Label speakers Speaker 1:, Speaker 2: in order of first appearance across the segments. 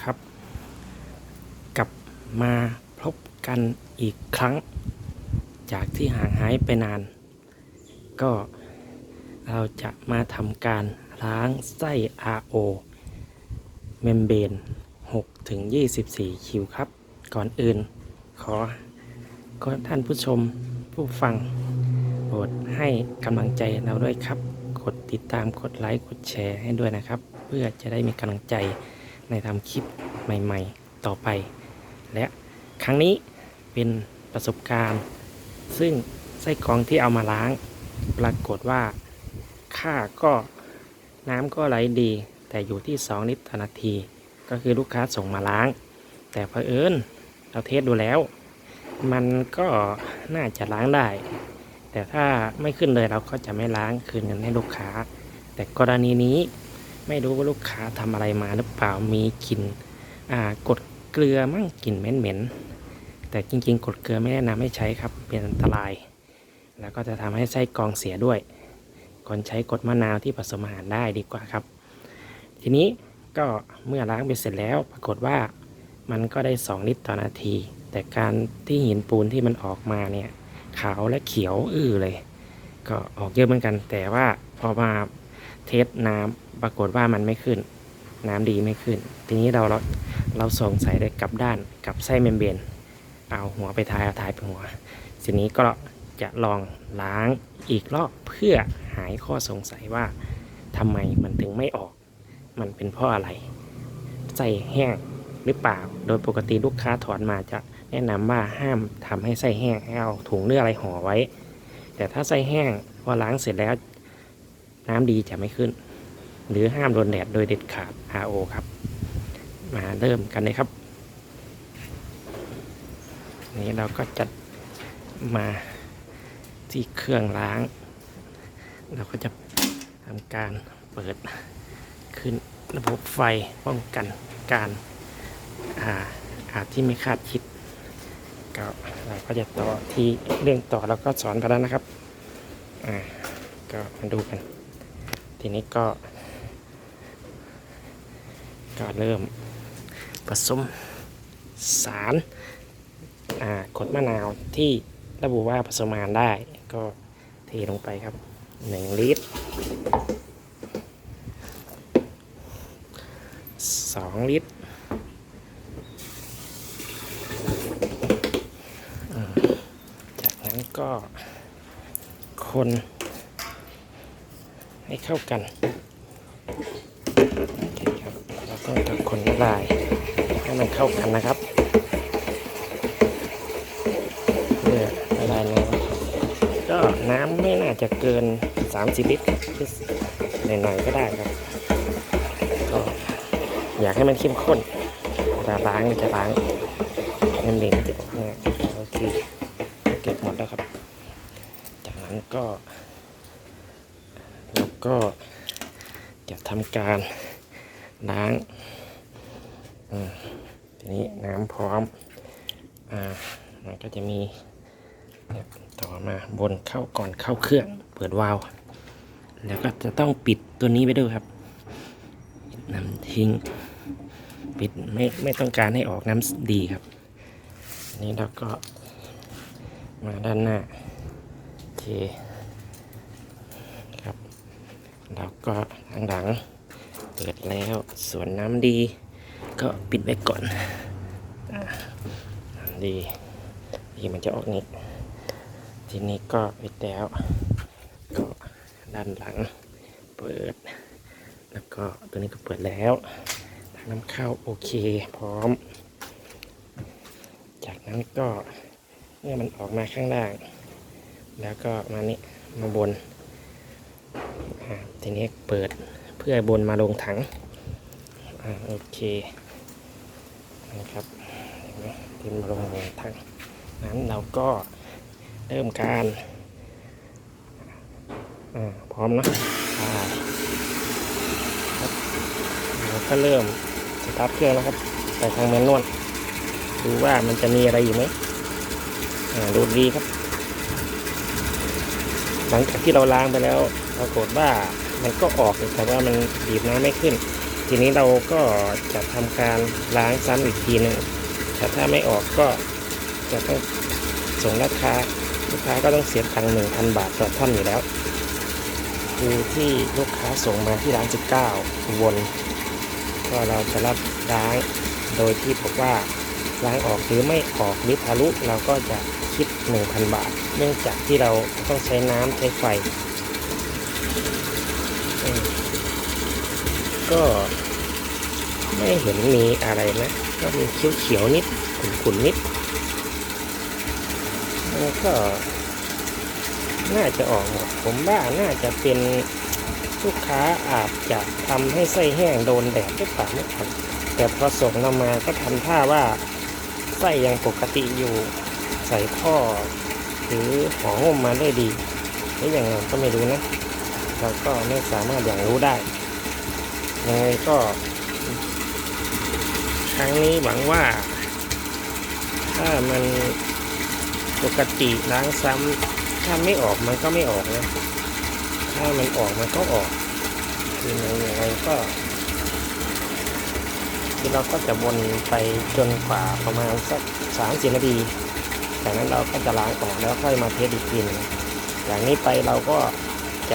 Speaker 1: ครับ กลับมาพบกันอีกครั้ง จากที่ห่างหายไปนาน ก็เราจะมาทำการล้างไส้ RO เมมเบรน6ถึง24 คิวครับ ก่อนอื่นขอก็ท่านผู้ชมผู้ฟังโปรดให้กำลังใจเราด้วยครับ กดติดตามกดไลค์ กดแชร์ให้ด้วยนะครับ เพื่อจะได้มีกำลังใจ ในทำคลิปใหม่ ๆ ต่อไป และครั้งนี้เป็นประสบการณ์ ซึ่งไส้กรองที่เอามาล้าง ปรากฏว่าค่าก็น้ำก็ไหลดี แต่อยู่ที่ 2 ลิตรต่อนาที ก็คือลูกค้าส่งมาล้าง แต่เผอิญเราเทสดูแล้ว มันก็น่าจะล้างได้ แต่ถ้าไม่ขึ้นเลยเราก็จะไม่ล้างคืนเงินให้ลูกค้า แต่กรณีนี้ ไม่รู้ว่าลูกค้าทำอะไรมาหรือเปล่ามีกลิ่นอ่ากดเกลือมั่งกลิ่นเหม็นๆแต่จริง ๆ กดเกลือไม่แนะนำให้ใช้ครับเป็นอันตราย แล้วก็จะทำให้ไส้กรองเสียด้วย ก่อนใช้กดมะนาวที่ผสมอาหารได้ดีกว่าครับ ทีนี้ก็เมื่อล้างไปเสร็จแล้วปรากฏว่ามันก็ได้ 2 ลิตรต่อนาที แต่การที่หินปูนที่มันออกมาเนี่ยขาวและเขียวอื้อเลย ก็ออกเยอะเหมือนกัน แต่ว่าพอมาเทสน้ำ ปรากฏว่ามันไม่ขึ้น น้ำดีไม่ขึ้น ทีนี้เราเราเราส่งใส่ได้กลับด้านกับไส้เมมเบนเอาหัวไปท้ายเอาท้ายไปหัวทีนี้ก็จะลองล้างอีกรอบเพื่อหายข้อสงสัยว่าทำไมมันถึงไม่ออก มันเป็นเพราะอะไรไส้แห้งหรือเปล่า โดยปกติลูกค้าถอนมาจะแนะนำว่าห้ามทำให้ไส้แห้งให้เอาถุงหรืออะไรห่อไว้ แต่ถ้าไส้แห้งพอล้างเสร็จแล้ว น้ำดีจะไม่ขึ้น หรือห้ามโดนแดดโดยเด็ดขาด RO ครับ มาเริ่มกันเลยครับ นี้เราก็จะมาที่เครื่องล้าง เราก็จะทำการเปิดขึ้นระบบไฟป้องกันการอาอาจที่ไม่คาดคิดก็เราก็จะต่อที่เรื่องต่อเราก็สอนไปแล้วนะครับ อ่า ก็มาดูกัน ทีนี้ก็ ก็เริ่มผสมสารอ่ากดมะนาวที่ระบุว่าผสมอาหารได้ก็เทลงไปครับ 1 ลิตร 2 ลิตรจากนั้นก็คนให้เข้ากัน ครับเราต้องทำคนละลายให้มันเข้ากันนะครับเพื่อละลายน้ำก็น้ำไม่น่าจะเกิน 30 ลิตรหน่อยๆก็ได้ครับ ก็อยากให้มันเข้มข้นเวลาล้างมันจะล้างมันเหลวจะออกง่ยโอเคเก็บหมดแล้วครับ จากนั้นก็เราก็จะทำการ ล้างทีนี้น้ำพร้อมอ่ามันก็จะมีต่อมาบนเข้าก่อนเข้าเครื่อง เปิดวาล์วแล้วก็จะต้องปิดตัวนี้ไว้ด้วยครับน้ำทิ้ง ปิดไม่ไม่ต้องการให้ออกน้ำดีครับนี่เราก็มาด้านหน้าโอเคครับ แล้วก็ทางหลัง ปิดแล้วสวนน้ำดี ก็ปิดไว้ก่อนอดีดีมันจะออกนี้ทีนี้ก็ปิดแล้ว ก็ด้านหลังเปิด แล้วก็ตัวนี้ก็เปิดแล้วทางน้ำเข้าโอเค พร้อม จากนั้นก็เมื่อมันออกมาข้างล่าง แล้วก็มานี่มาบนทีนี้เปิด เพื่อบนมาลงถังอโอเคนะครับเห็นไหมที่มาลงถังนั้นเราก็เริ่มการพร้อมนะครับเราก็เริ่มสตาร์ทเครื่องแล้วครับไปทางแมนนวลดูว่ามันจะมีอะไรอยู่ไหมดูดีครับ หลังจากที่เราล้างไปแล้วปรากฏว่า มันก็ออกแต่ว่ามันบีบน้ำไม่ขึ้น ทีนี้เราก็จะทำการล้างซ้ำอีกทีหนึ่งแต่ถ้าไม่ออกก็จะต้องส่งลูกค้าลูกค้าก็ต้องเสียตังค์หนึ่งพันบาทต่อท่านอยู่แล้ว คือที่ลูกค้าส่งมาที่ร้าน19วนก็เราจะรับล้างโดยที่บอกว่าล้างออกหรือไม่ออกหรือทะลุเราก็จะคิด 1,000 บาท เนื่องจากที่เราต้องใช้น้ำใช้ไฟ ก็ไม่เห็นมีอะไรนะ ก็มีเขียวๆนิด ขุ่นๆนิดมันก็ น่าจะออกหมด ผมว่าน่าจะเป็นลูกค้าอาจจะทำให้ไส้แห้งโดนแดดหรือเปล่าไม่ทันแต่พอส่งเรามาก็ทำท่าว่าไส้ยังปกติอยู่ใส่ท่อหรือห่อหุ้มมาได้ดีหรืออย่างไรก็ไม่รู้นะ เราก็ไม่สามารถอย่างรู้ได้ยังไงก็ ครั้งนี้หวังว่า ถ้ามันปกติล้างซ้ำถ้าไม่ออกมันก็ไม่ออกนะถ้ามันออกมันก็ออกคือในอย่างไรก็คือเราก็จะวนไปจนกว่าประมาณสักสามสิบนาทีจากนั้นเราก็จะล้างออกแล้วค่อยมาเทสอีกทีนึงอย่างนี้ไปเราก็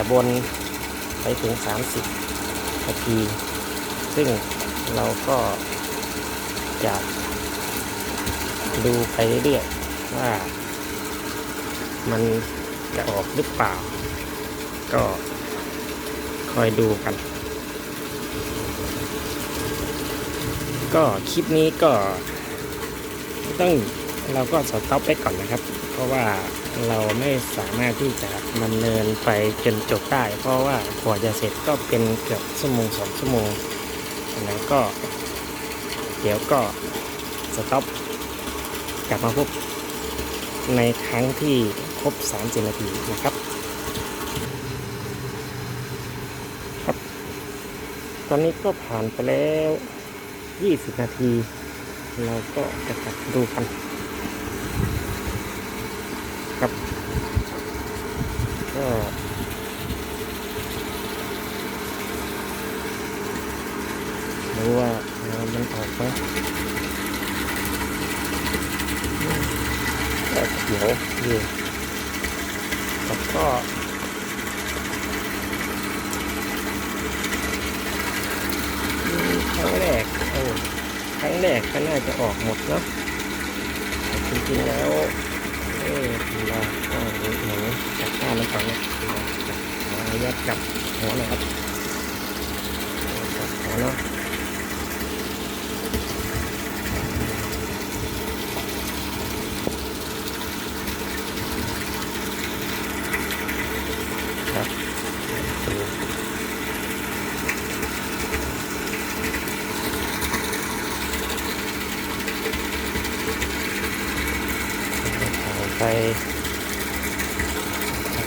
Speaker 1: จะวนไปถึง 30 นาที ซึ่งเราก็จะดูไปเรื่อยว่า มันจะออกหรือเปล่า ก็คอยดูกัน ก็คลิปนี้ก็ต้องเราก็สต็อปไปก่อนนะครับ เพราะว่า เราไม่สามารถที่จะดำเนินไปจนจบได้ เพราะว่ากว่าจะเสร็จก็เป็นเกือบชั่วโมงสองชั่วโมงแล้วก็ เดี๋ยวก็สต็อปกลับมาพบในครั้งที่ครบ30นาทีนะครับครับ ตอนนี้ก็ผ่านไปแล้ว 20 นาที เราก็จะกลับดูกัน ครับ ก็ดูว่าน้ำมันออกไหม ก็เขียวอยู่แล้วก็อืมครั้งแรกโอ้ครั้งแรกก็น่าจะออกหมดเนาะแต่จริงๆแล้ว เออเราก็หมือนจับข้าวมันก่อนเนี่ยมายัดจับหัวนะครับจับหัวเนาะ ไป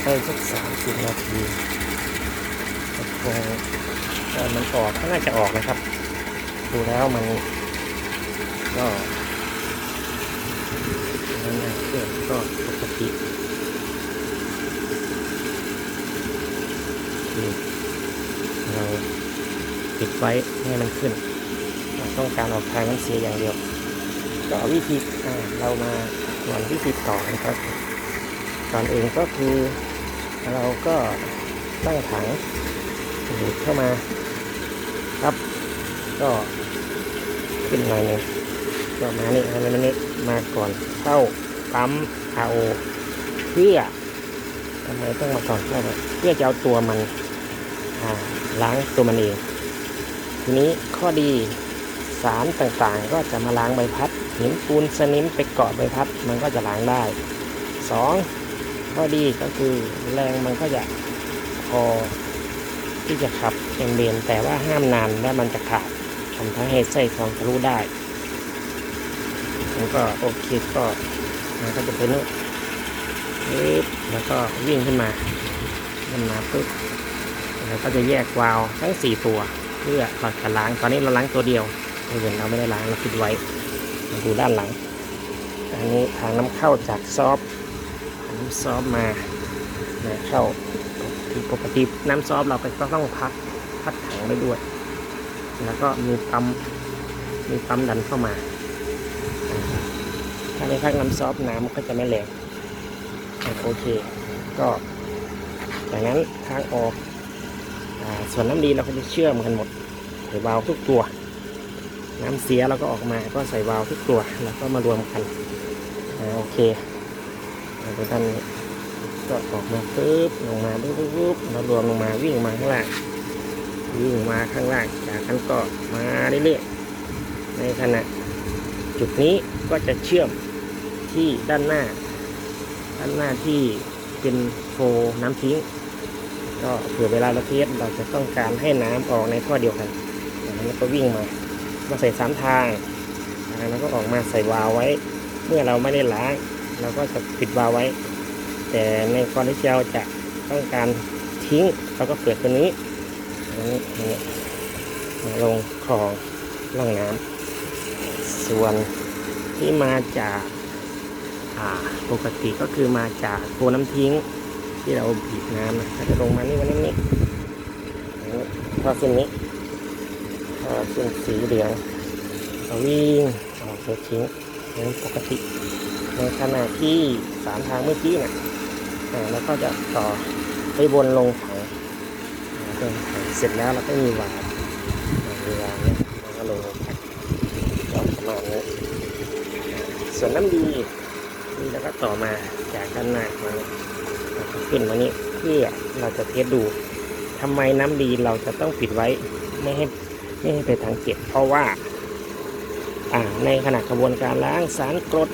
Speaker 1: ไปสักสามสิบนาทีก็คงเอ่อมันออกก็น่าจะออกนะครับ ดูแล้วมันก็นั่นแหละเครื่องก็ปกติคือ เราปิดไว้ให้มันขึ้น ต้องการออกทางน้ำเสียอย่างเดียวก็วิธีเรามาส่วนวิธีต่อนะครับก่อนอื่นก็คือเราก็ตั้งถังดูดเข้ามาครับก็ขึ้นหน่อยหนึงก็มานี่อันนี้นี่มาก่อนเข้าปั๊ม RO เพื่อทำไมต้องมาก่อนเข้าเพื่อจะเอาตัวมัน ล้างตัวมันเอง ทีนี้ข้อดีสารต่างๆ ก็จะมาล้างใบพัดหินปูนสนิมไปเกาะใบพัดมันก็จะล้างได้สองข้อดีก็คือแรงมันก็จะพอที่จะขับเอ็มเบนแต่ว่าห้ามนานและมันจะขาดทำให้ไส้ทองทะลุได้มันก็โอเคก็มันก็จะเป็นนู่นปึ๊บแล้วก็วิ่งขึ้นมาขึ้นมาปึ๊บ แล้วก็จะแยกวาล์วทั้งสี่ตัว เพื่อเราจะล้าง ตอนนี้เราล้างตัวเดียวตัวอื่นเราไม่ได้ล้างเราปิดไว้มาดูด้านหลัง อันนี้ทางน้ำเข้าจากซอฟน้ำซอฟมานะเข้าปกติน้ำซอฟเราก็ต้องพักพักถังไว้ด้วย แล้วก็มีปั๊มมีปั๊มดันเข้ามา ถ้าในภาคน้ำซอฟน้ำก็จะไม่แรงอ่าโอเค ก็จากนั้นทางออก ส่วนน้ำดีเราก็จะเชื่อมกันหมดใส่วาล์วทุกตัว น้ำเสียเราก็ออกมาก็ใส่วาล์วทุกตัวแล้วก็มารวมกันอโอเคอ่าตัวด้านก็ออกมาปึ๊บลงมาปึ๊บปึ๊บปึ๊บแล้วรวมลงมาวิ่งมาข้างล่างวิ่งมาข้างล่างจากนั้นก็มาเรื่อยๆในขณะจุดนี้ก็จะเชื่อมที่ด้านหน้า ด้านหน้าที่เป็นโฟน้ำทิ้ง ก็เผื่อเวลาเราเทสเราจะต้องการให้น้ำออกในท่อเดียวกันจากนั้นก็วิ่งมามาใส่สามทางแล้วก็ออกมาใส่วาล์วไว้ เมื่อเราไม่ได้ล้างเราก็จะปิดวาล์วไว้ แต่ในกรณีที่เราจะต้องการทิ้งเราก็เปิดตัวนี้อันนี้อันนี้มาลงคลองล่องน้ำส่วนที่มาจากปกติก็คือมาจากโพน้ำทิ้ง ที่เราบีบน้ำนะจะลงมานี่วันนี้นี่อันนี้ท่อเส้นนี้ท่อเส้นสีเหลืองเราวิ่งออกไปทิ้งนั้นปกติในขณะที่สามทางเมื่อกี้เนี่ยแล้วก็จะต่อไปบนลงถังเสร็จแล้วเราก็มีวาล์วอ่ามีวาล์วเนี่ยแล้วก็ลงก็ประมาณนี้ส่วนน้ำดีนี่แล้วก็ต่อมาจากด้านหน้ามา เนี่ยแล้วก็ขึ้นมานี้เพื่อเราจะเทสดูทำไมน้ำดีเราจะต้องปิดไว้ไม่ให้ไม่ให้ไปทางเก็บเพราะว่าอ่าในขณะกระบวนการล้างสารกรด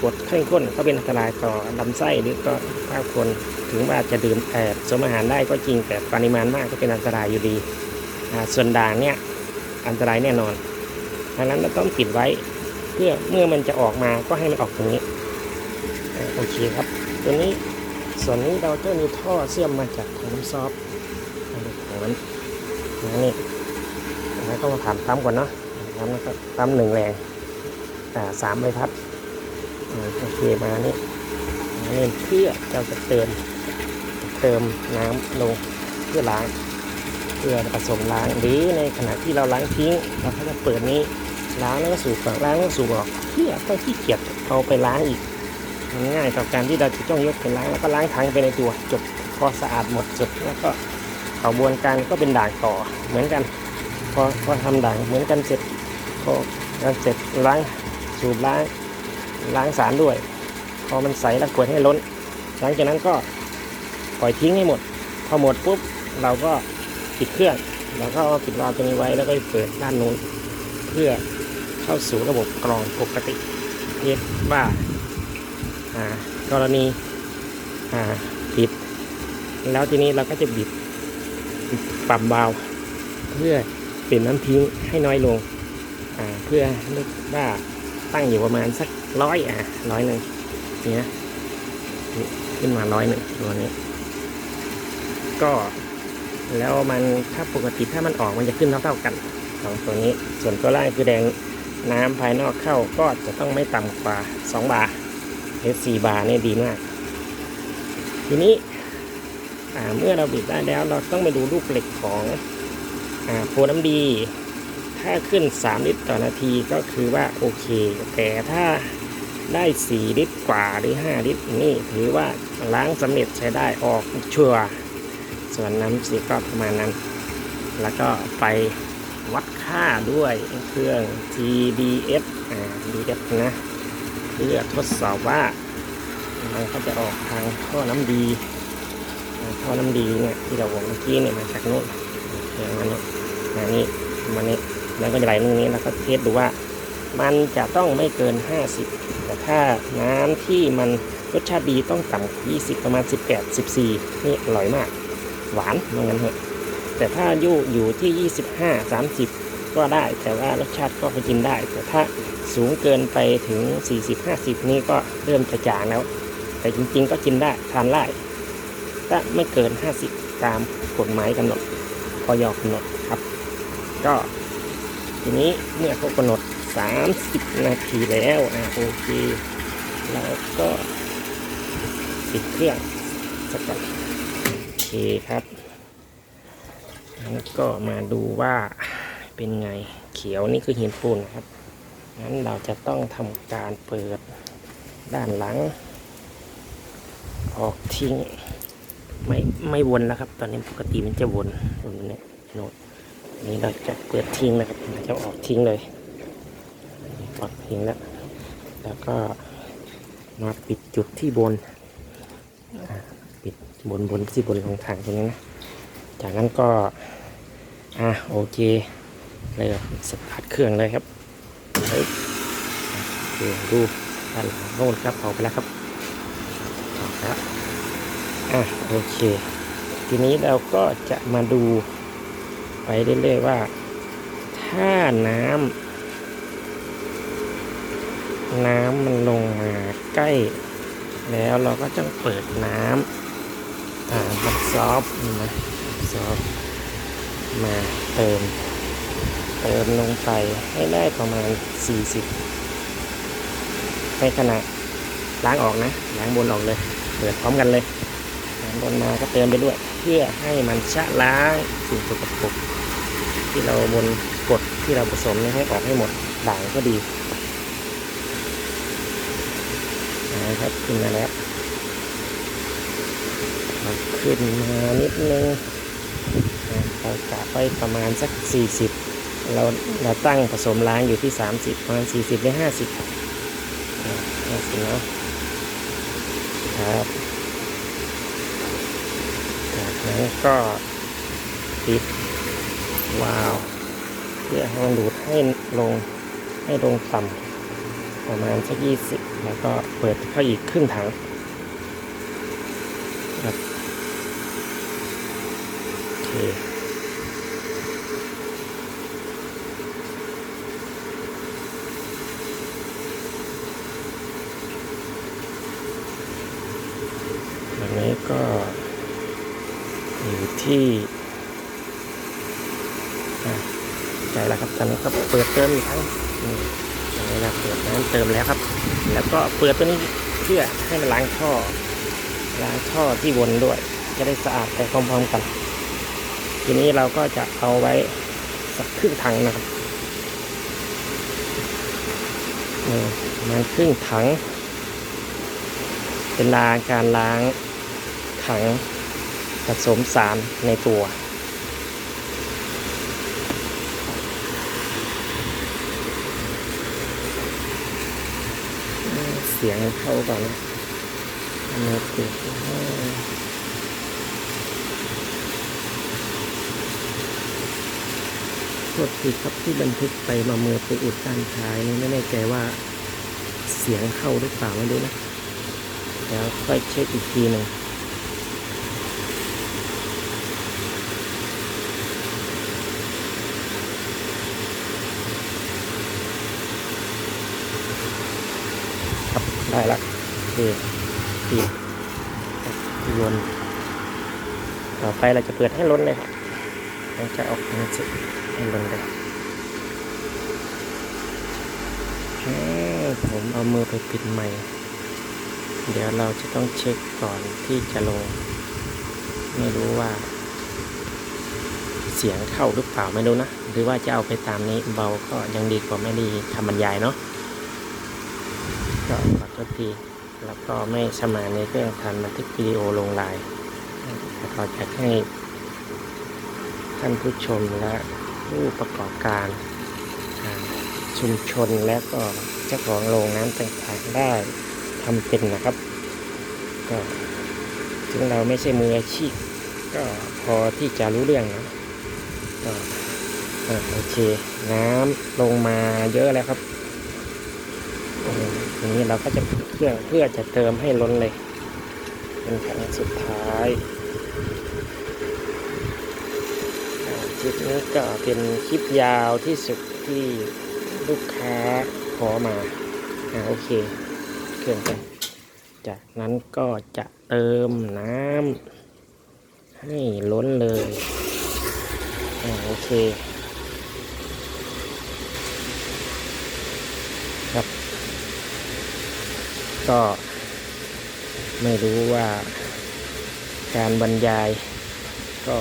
Speaker 1: กรดเข้มข้นก็เป็นอันตรายต่อลำไส้หรือก็ถ้าคนถึงว่าจะดื่มแอบสมอาหารได้ก็จริงแต่ปริมาณมากก็เป็นอันตรายอยู่ดี ส่วนด่างเนี่ยอันตรายแน่นอนดังนั้นเราต้องปิดไว้เพื่อเมื่อมันจะออกมาก็ให้มันออกตรงนี้โอเคครับตัวนี้ ส่วนนี้เราจะมีท่อเชื่อมมาจากของน้ำซอฟต์ของนั้นนะนี่แล้วก็มาผ่านปั๊มก่อนเนาะน้ำนะครับปั๊มหนึ่งแรงอ่าสามใบพัดโอเคมานี่มานี่เพื่อเราจะเติมเติมน้ำลงเพื่อล้าง เพื่อผสมล้างหรือในขณะที่เราล้างทิ้งเราก็จะเปิดนี้ล้างแล้วก็สูบออกล้างแล้วก็สูบออกเพื่อก็ขี้เกียจเอาไปล้างอีก ง่ายต่อการที่เราจะต้องยกไปล้างแล้วก็ล้างถังไปในตัวจบพอสะอาดหมดจบแล้วก็กระบวนการก็เป็นด่างต่อเหมือนกัน พอพอทำด่างเหมือนกันเสร็จพอกันเสร็จล้างสูบล้างล้างสารด้วย พอมันใสแล้วกวดให้ล้น หลังจากนั้นก็ปล่อยทิ้งให้หมด พอหมดปุ๊บเราก็ปิดเครื่องแล้วก็ปิดวาล์วตัวนี้ไว้แล้วก็เปิดด้านนู้นเพื่อเข้าสู่ระบบกรองปกติเรียกว่า กรณีอ่าปิด แล้วทีนี้เราก็จะบิดปรับวาล์วเพื่อเปลี่ยนน้ำทิ้งให้น้อยลงอ่าเพื่อนึกว่าตั้งอยู่ประมาณสักร้อยอะร้อยหนึ่งเนี้ยนี่ขึ้นมาร้อยหนึ่งตัวนี้ ก็แล้วมันถ้าปกติถ้ามันออกมันจะขึ้นเท่าๆกันสองตัวนี้ ส่วนตัวล่างคือแดงน้ำภายนอกเข้าก็จะต้องไม่ต่ำกว่า 2 บาร์ หรือ4บาร์นี่ยดีมาก ทีนี้เมื่อเราบิดได้แล้วเราต้องไปดูลูกเหล็กของอโพน้ำดี ถ้าขึ้น 3 ลิตรต่อนาทีก็คือว่าโอเค แต่ถ้าได้ 4 ลิตรกว่าหรือ 5 ลิตรนี่ถือว่าล้างสำเร็จใช้ได้ออกชัวส่วนน้ำสีก็ประมาณนั้น แล้วก็ไปวัดค่าด้วยเครื่อง TDS อ่า DF นะ เพื่อทดสอบว่ามันก็จะออกทางท่อน้ำดีท่อน้ำดีเนี่ยที่เราบอกเมื่อกี้เนี่ยมาจากโน้นอย่างนั้นเนาะมานี้มานี้แล้วก็จะไหลตรงนี้แล้วก็เทสดูว่า มันจะต้องไม่เกิน 50 แต่ถ้าน้ำที่มันรสชาติดีต้องต่ำกว่า20 ประมาณ 18 14 นี่อร่อยมาก หวานเหมือนกันเถอะแต่ถ้าอยู่อยู่ที่ 25 30 ก็ได้ แต่ว่ารสชาติก็ไปกินได้แต่ถ้า สูงเกินไปถึง 40 50 นี่ก็เริ่มจะจางแล้ว แต่จริงๆ ก็กินได้ทานได้ถ้าไม่เกิน 50 ตามกฎหมายกำหนดพอยกำหนดครับ ก็ทีนี้เมื่อเขากำหนด 30 นาทีแล้วอะโอเคแล้วก็ปิดเครื่องสักก่อนโอเคครับแล้วก็มาดูว่าเป็นไงเขียวนี่คือหินปูนนะครับ งั้นเราจะต้องทำการเปิดด้านหลัง ออกทิ้ง ไม่ไม่วนแล้วครับ ตอนนี้ปกติมันจะวนวนเนี่ยโนดนนี้เราจะเปิดทิ้งนะครับเราจะออกทิ้งเลยออกทิ้งแล้ว แล้วก็มาปิดจุดที่บนปิดบนบนที่บนของถังตรงนี้นะจากนั้นก็อะโอเคเลยสตาร์ทเครื่องเลยครับ เฮ้ยโอเคดูด้านหลังโน่นครับออกไปแล้วครับออกแล้วอะโอเค ทีนี้เราก็จะมาดูไปเรื่อยๆว่า ถ้าน้ำน้ำมันลงมาใกล้ แล้วเราก็ต้องเปิดน้ำอ่ามันซอฟนะซอฟมาเติม เติมลงไปให้ได้ประมาณ 40 ในขณะล้างออกนะล้างบนออกเลย เปิดพร้อมกันเลยล้างบนมาก็เติมไปด้วย เพื่อให้มันชะล้างสิ่งสกปรกที่เราบนกดที่เราผสมให้ออกให้หมดด่างก็ดีนะครับขึ้นมาแล้วขึ้นมานิดนึงอ่าเรากะไว้ประมาณสัก 40 เราเราตั้งผสมล้างอยู่ที่ 30ประมาณ40หรือ50อ่า50เนาะครับจากนั้นก็ปิดวาล์วเพื่อให้มันดูดให้ลงให้ลงต่ำประมาณสักยี่สิบแล้วก็เปิดเข้าอีกครึ่งถังครับโอเคอันนี้ก็อยู่ที่อะ ใช่แล้วครับตอนนี้ก็เปิดเติมอีกครั้งนนี้เราเปิดน้ำเติมแล้วครับ แล้วก็เปิดตัวนี้เพื่อให้มันล้างท่อ ล้างท่อที่วนด้วย จะได้สะอาดไปพร้อมๆกัน ทีนี้เราก็จะเอาไว้สักครึ่งถังนะครับนี่มันครึ่งถัง เป็นลาการล้างถังผสมสารในตัว เสียงเข้าก่อนนะทำไมติดโทษทีครับที่บันทึกไปมาเมือไปอุดด้านท้ายนี่ไม่แน่ใจว่าเสียงเข้าหรือเปล่าไม่รู้นะ แล้วค่อยเช็คอีกทีหนึ่ง ได้ละโอเคปิดวนต่อไปเราจะเปิดให้ล้นเลยครับเราจะออกมาสุดให้ล้นเลยผมเอามือไปปิดใหม่ เดี๋ยวเราจะต้องเช็คก่อนที่จะลง ไม่รู้ว่า เสียงเข้าหรือเปล่าไม่รู้นะ หรือว่าจะเอาไปตามนี้เบาก็ยังดีกว่าไม่ดีทำบรรยายเนาะ ก็ขอโทษทีแล้วก็ไม่สมานในเรื่องการบันทึกวิดีโอลงไลน์แต่ขออยากให้ท่านผู้ชมและผู้ประกอบการชุมชนและก็เจ้าของโรงน้ำต่างๆได้ทำเป็นนะครับ ก็ถึงเราไม่ใช่มืออาชีพ ก็พอที่จะรู้เรื่องนะก็โอเค น้ำลงมาเยอะแล้วครับ ทีนี้เราก็จะปิดเครื่องเพื่อจะเติมให้ล้นเลย เป็นครั้งสุดท้ายคลิปนี้ก็เป็นคลิปยาวที่สุดที่ลูกค้าขอมาอ่าโอเคเครื่องกันจากนั้นก็จะเติมน้ำให้ล้นเลยอ่าโอเค ครับ ก็ ไม่รู้ว่าการบรรยาย ก็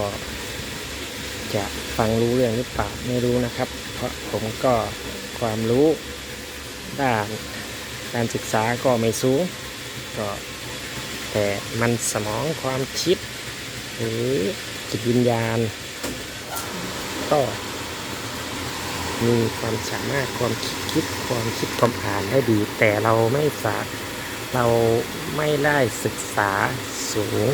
Speaker 1: จะฟังรู้เรื่องหรือเปล่าไม่รู้นะครับ เพราะผมก็ความรู้ด้านการศึกษาก็ไม่สูง ก็แต่มันสมองความคิด หรือจิตวิญญาณ ก็มีความสามารถความคิดคิดความคิดความอ่านได้ดี แต่เราไม่สา เราไม่ได้ศึกษาสูง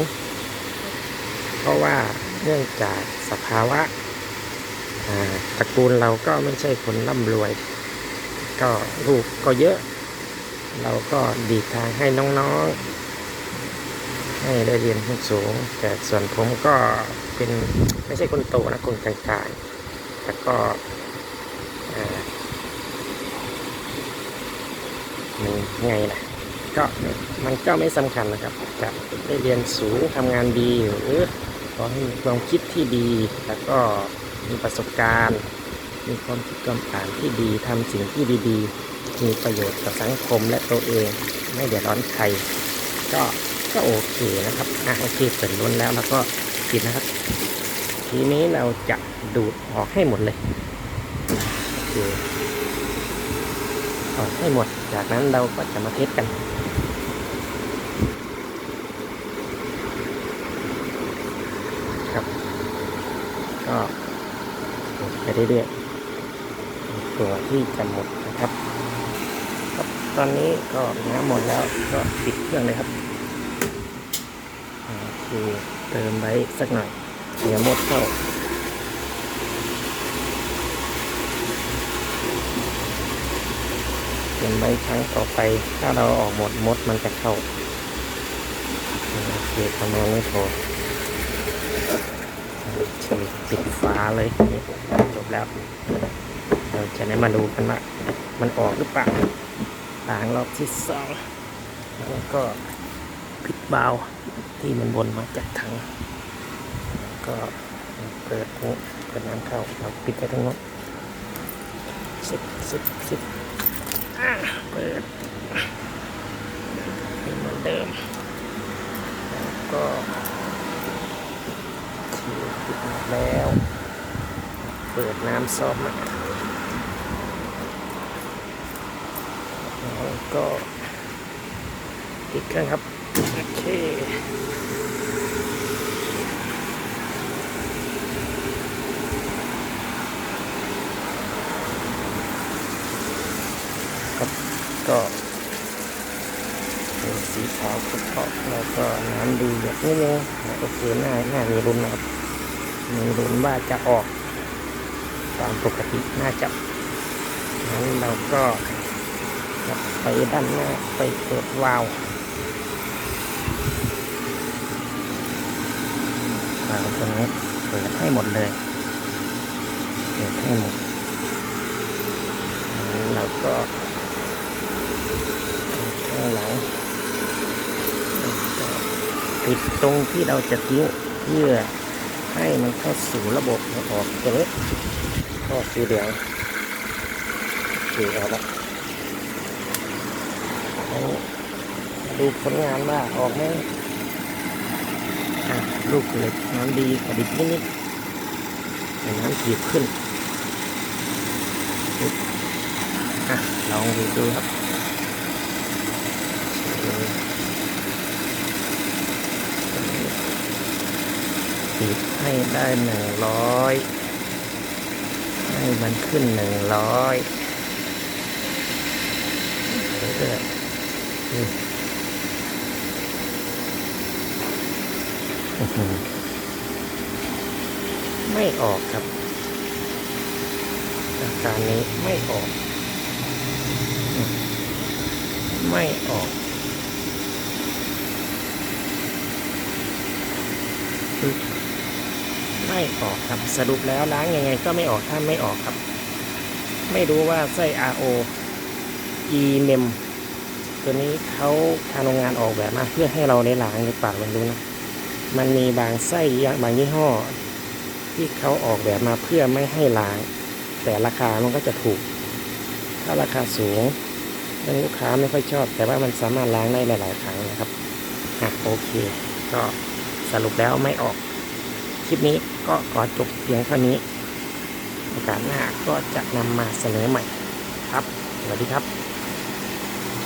Speaker 1: เพราะว่าเนื่องจากสภาวะตระกูลเราก็ไม่ใช่คนร่ำรวย ก็ลูกก็เยอะ เราก็ดีทางให้น้องๆ ให้ได้เรียนสูง แต่ส่วนผมก็เป็นไม่ใช่คนโตนะคนกลางๆแต่ก็มันไงล่ะ ก็มันก็ไม่สำคัญนะครับจะได้เรียนสูงทำงานดีหรือขอให้มีความคิดที่ดี แล้วก็มีประสบการณ์ มีความคิดความอ่านที่ดีทำสิ่งที่ดีๆ มีประโยชน์กับสังคมและตัวเอง ไม่เดือดร้อนใคร ก็ก็โอเคนะครับอะโอเคเปิดล้นแล้วแล้วก็ปิดนะครับ ทีนี้เราจะดูดออกให้หมดเลยโอเคออกให้หมด จากนั้นเราก็จะมาเทสกัน ครับ ก็ ไปเรื่อยๆตัวที่จะหมดนะครับครับ ตอนนี้ก็น้ำหมดแล้วก็ปิดเครื่องเลยครับโอเคเติมไว้สักหน่อยเดี๋ยวหมดเข้าเติมไว้ครั้งต่อไป ถ้าเราออกหมดมดมันจะเข้าโอเคประมาณนี้พอ ปิดฝาเลยจบแล้วเราจะได้มาดูกันว่ามันออกหรือเปล่าล้างรอบที่สองแล้วก็ปิดเบาวที่มันวนมาจากถังก็เปิดนี้เปิดน้ำเข้าเราปิดไปทั้งหมดสิบสิบสิบเปิดเหมือนเดิมแล้วก็ แล้ว เปิดน้ำซอฟมาแล้วก็ปิดเครื่องครับ โอเคครับก็เป็นสีขาวคุดออกแล้วก็น้ำดีหยดนิดนึงโอเคหน้าหน้ามีรุนนะครับ มีรุนว่าจะออกตามปกติน่าจะงั้นเราก็ไปด้านหน้าไปเปิดวาล์ววาล์วตัวนี้เปิดให้หมดเลยเปิดให้หมดงั้นเราก็ข้างหลังปิดตรงที่เราจะทิ้งเพื่อ ให้มันเข้าสู่ระบบแล้วออกตรงนี้ก็สีเหลืองโออาละแล้วดูผลงานว่าออกไหมอะลูกเหล็กน้ำดีกระดิกนิดๆแต่น้ำถีบขึ้นลองดูครับ โอเคปิดให้ได้หนึ่งร้อยให้มันขึ้นหนึ่งร้อยเรื่อยไม่ออกครับอาการนี้ไม่ออก ไม่ออก ไม่ออกครับ สรุปแล้วล้างยังไงก็ไม่ออกถ้าไม่ออกครับ ไม่รู้ว่าไส้ RO e n e m ตัวนี้เขาทางโรงงานออกแบบมาเพื่อให้เราได้ล้างหรือเปล่าไม่รู้นะมันมีบางไส้บางยี่ห้อ ที่เขาออกแบบมาเพื่อไม่ให้ล้าง แต่ราคามันก็จะถูก ถ้าราคาสูงลูกค้าไม่ค่อยชอบ แต่ว่ามันสามารถล้างได้หลาย ๆ ครั้งนะครับอะโอเค ก็สรุปแล้วไม่ออก ลิปนี้ก็ขอจบเพียงเท่านี้โอกาสหน้าก็จะนำมาเสนอใหม่ครับ สวัสดีครับ